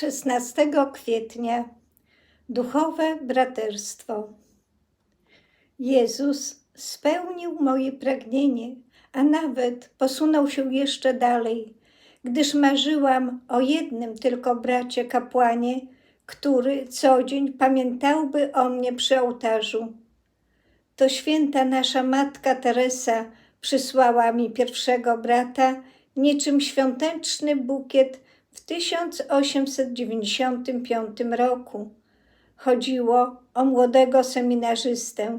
16 kwietnia Duchowe Braterstwo. Jezus spełnił moje pragnienie, a nawet posunął się jeszcze dalej, gdyż marzyłam o jednym tylko bracie kapłanie, który co dzień pamiętałby o mnie przy ołtarzu. To święta nasza matka Teresa przysłała mi pierwszego brata, niczym świąteczny bukiet w 1895 roku. Chodziło o młodego seminarzystę.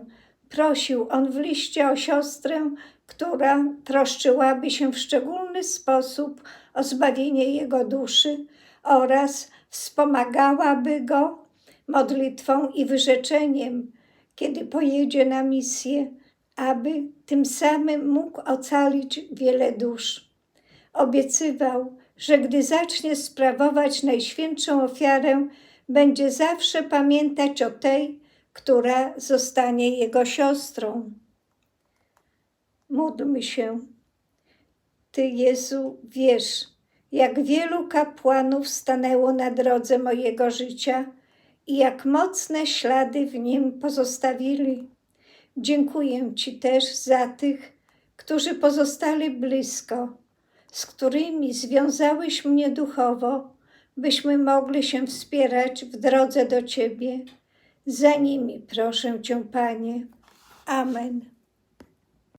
Prosił on w liście o siostrę, która troszczyłaby się w szczególny sposób o zbawienie jego duszy oraz wspomagałaby go modlitwą i wyrzeczeniem, kiedy pojedzie na misję, aby tym samym mógł ocalić wiele dusz. Obiecywał, że gdy zacznie sprawować najświętszą ofiarę, będzie zawsze pamiętać o tej, która zostanie jego siostrą. Módlmy się. Ty, Jezu, wiesz, jak wielu kapłanów stanęło na drodze mojego życia i jak mocne ślady w nim pozostawili. Dziękuję Ci też za tych, którzy pozostali blisko, z którymi związałeś mnie duchowo, byśmy mogli się wspierać w drodze do Ciebie. Za nimi proszę Cię, Panie. Amen.